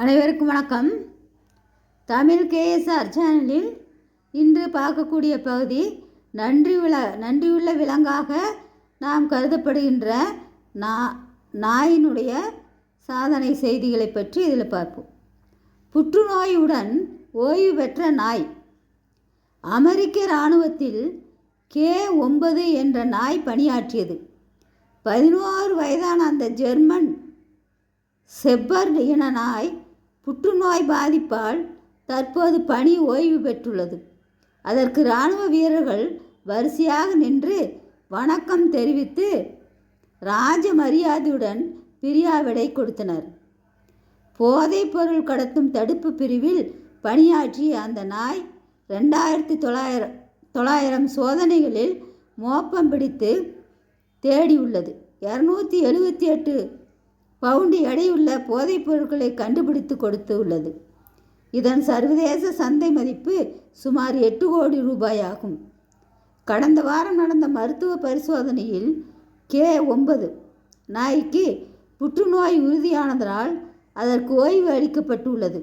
அனைவருக்கும் வணக்கம். தமிழ் கேஎஸ்ஆர் சேனலில் இன்று பார்க்கக்கூடிய பகுதி நன்றி வில நன்றியுள்ள விலங்காக நாம் கருதப்படுகின்ற நா நாயினுடைய சாதனை செய்திகளை பற்றி இதில் பார்ப்போம். புற்றுநோயுடன் ஓய்வு பெற்ற நாய். அமெரிக்க இராணுவத்தில் கே ஒன்பது என்ற நாய் பணியாற்றியது. பதினோரு வயதான அந்த ஜெர்மன் செப்பர்ட் இன நாய் புற்றுநோய் பாதிப்பால் தற்போது பணி ஓய்வு பெற்றுள்ளது. அதற்கு இராணுவ வீரர்கள் வரிசையாக நின்று வணக்கம் தெரிவித்து ராஜ மரியாதையுடன் பிரியாவிடை கொடுத்தனர். போதைப்பொருள் கடத்தும் தடுப்பு பிரிவில் பணியாற்றிய அந்த நாய் ரெண்டாயிரத்தி தொள்ளாயிரம் தொள்ளாயிரம் சோதனைகளில் மோப்பம் பிடித்து தேடியுள்ளது. இரநூத்தி எழுபத்தி எட்டு பவுண்டு எடையுள்ள போதைப் பொருட்களை கண்டுபிடித்து கொடுத்து உள்ளது இதன் சர்வதேச சந்தை மதிப்பு சுமார் எட்டு கோடி ரூபாய் ஆகும் கடந்த வாரம் நடந்த மருத்துவ பரிசோதனையில் கே ஒன்பது நாய்க்கு புற்றுநோய் உறுதியானதனால் அதற்கு ஓய்வு அளிக்கப்பட்டுள்ளது.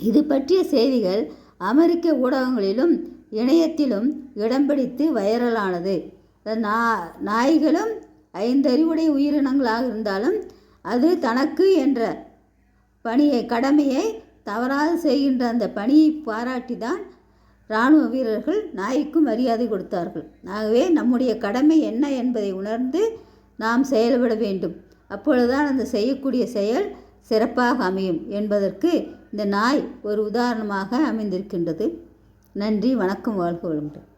இது பற்றிய செய்திகள் அமெரிக்க ஊடகங்களிலும் இணையத்திலும் இடம் பிடித்து வைரலானது. நா நாய்களும் ஐந்தறிவுடைய உயிரினங்களாக இருந்தாலும் அது தனக்கு என்ற பணியை கடமையை தவறாது செய்கின்ற அந்த பணியை பாராட்டி தான் இராணுவ வீரர்கள் நாய்க்கு மரியாதை கொடுத்தார்கள். ஆகவே நம்முடைய கடமை என்ன என்பதை உணர்ந்து நாம் செயல்பட வேண்டும். அப்பொழுதுதான் அந்த செய்யக்கூடிய செயல் சிறப்பாக அமையும் என்பதற்கு இந்த நாய் ஒரு உதாரணமாக அமைந்திருக்கின்றது. நன்றி வணக்கம் வாழ்க வளமுடன்.